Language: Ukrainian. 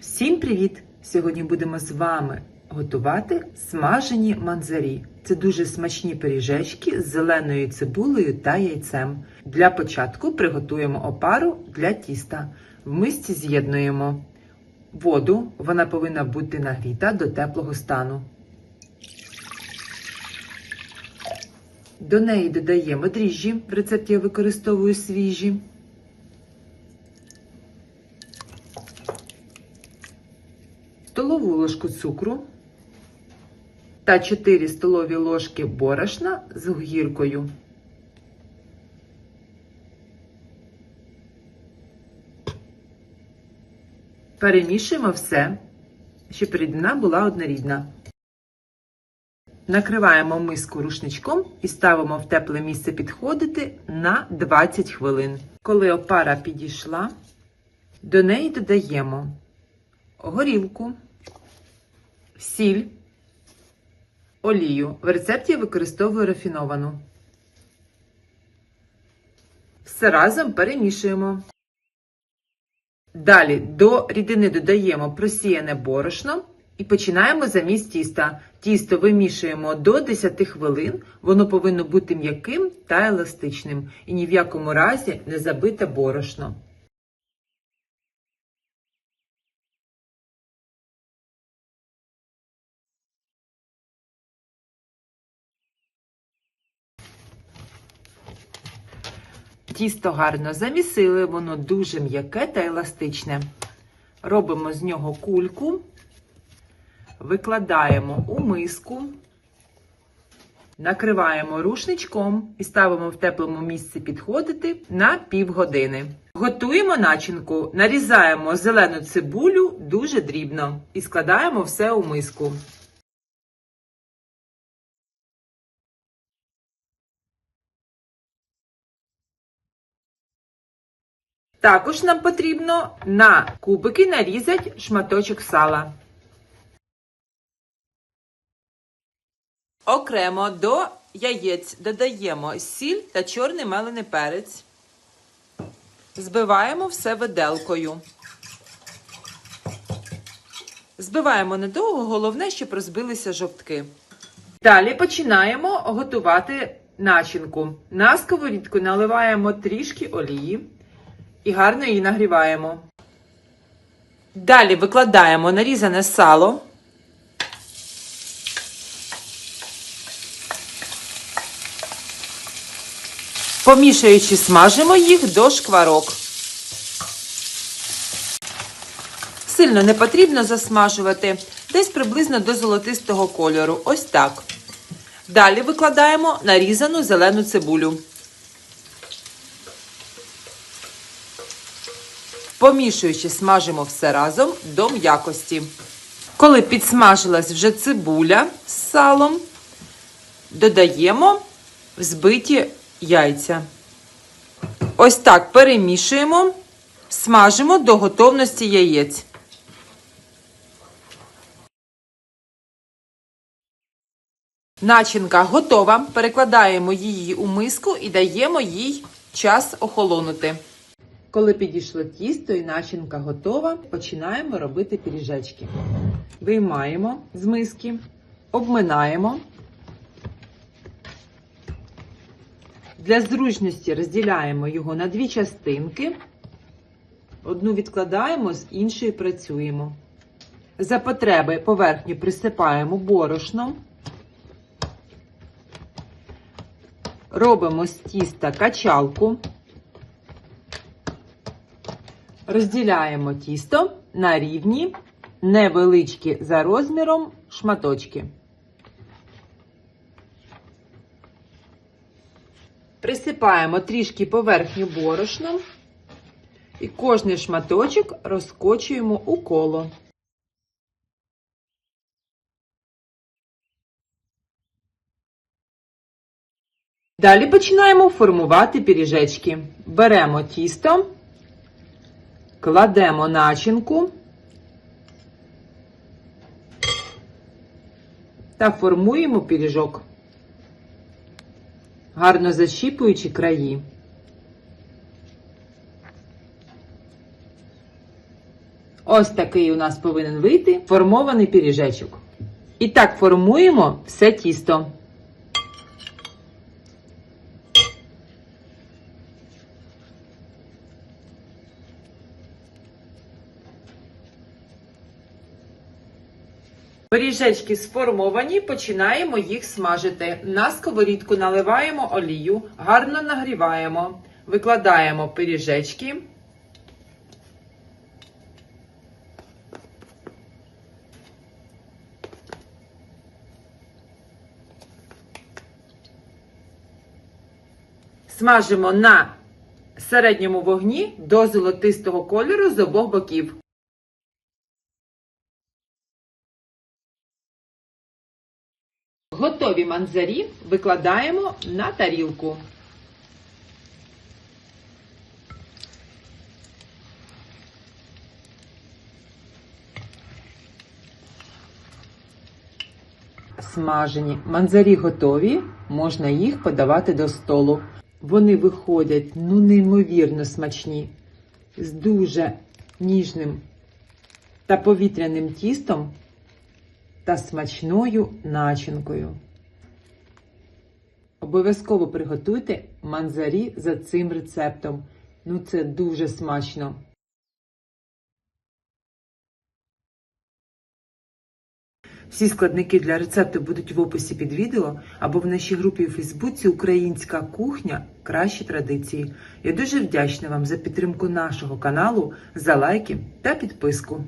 Всім привіт! Сьогодні будемо з вами готувати смажені манзарі. Це дуже смачні пиріжечки з зеленою цибулею та яйцем. Для початку приготуємо опару для тіста. В мисці з'єднуємо воду, вона повинна бути нагріта до теплого стану. До неї додаємо дріжджі, в рецепті я використовую свіжі. Столову ложку цукру та 4 столові ложки борошна з гіркою. Перемішуємо все, щоб рідина була однорідна. Накриваємо миску рушничком і ставимо в тепле місце підходити на 20 хвилин. Коли опара підійшла, до неї додаємо горілку, сіль, олію. В рецепті я використовую рафіновану. Все разом перемішуємо. Далі до рідини додаємо просіяне борошно і починаємо заміс тіста. Тісто вимішуємо до 10 хвилин. Воно повинно бути м'яким та еластичним і ні в якому разі не забите борошно. Тісто гарно замісили, воно дуже м'яке та еластичне. Робимо з нього кульку, викладаємо у миску, накриваємо рушничком і ставимо в теплому місці підходити на півгодини. Готуємо начинку, нарізаємо зелену цибулю дуже дрібно і складаємо все у миску. Також нам потрібно на кубики нарізати шматочок сала. Окремо до яєць додаємо сіль та чорний мелений перець. Збиваємо все виделкою. Збиваємо недовго, головне, щоб розбилися жовтки. Далі починаємо готувати начинку. На сковорідку наливаємо трішки олії і гарно її нагріваємо. Далі викладаємо нарізане сало. Помішуючи, смажимо їх до шкварок. Сильно не потрібно засмажувати, десь приблизно до золотистого кольору. Ось так. Далі викладаємо нарізану зелену цибулю. Помішуючи, смажимо все разом до м'якості. Коли підсмажилась вже цибуля з салом, додаємо взбиті яйця. Ось так перемішуємо, смажимо до готовності яєць. Начинка готова. Перекладаємо її у миску і даємо їй час охолонути. Коли підійшло тісто і начинка готова, починаємо робити пиріжечки. Виймаємо з миски, обминаємо. Для зручності розділяємо його на дві частинки. Одну відкладаємо, з іншою працюємо. За потреби поверхню присипаємо борошном. Робимо з тіста качалку. Розділяємо тісто на рівні, невеличкі за розміром шматочки. Присипаємо трішки поверхню борошном і кожний шматочок розкочуємо у коло. Далі починаємо формувати пиріжечки. Беремо тісто. Кладемо начинку та формуємо пиріжок, гарно защіпуючи краї. Ось такий у нас повинен вийти формований пиріжечок. І так формуємо все тісто. Пиріжечки сформовані, починаємо їх смажити. На сковорідку наливаємо олію, гарно нагріваємо, викладаємо пиріжечки. Смажимо на середньому вогні до золотистого кольору з обох боків. Готові манзарі викладаємо на тарілку. Смажені манзарі готові, можна їх подавати до столу. Вони виходять ну неймовірно смачні, з дуже ніжним та повітряним тістом та смачною начинкою. Обов'язково приготуйте манзарі за цим рецептом. Ну це дуже смачно. Всі складники для рецепту будуть в описі під відео або в нашій групі у Фейсбуці Українська кухня Кращі традиції. Я дуже вдячна вам за підтримку нашого каналу, за лайки та підписку.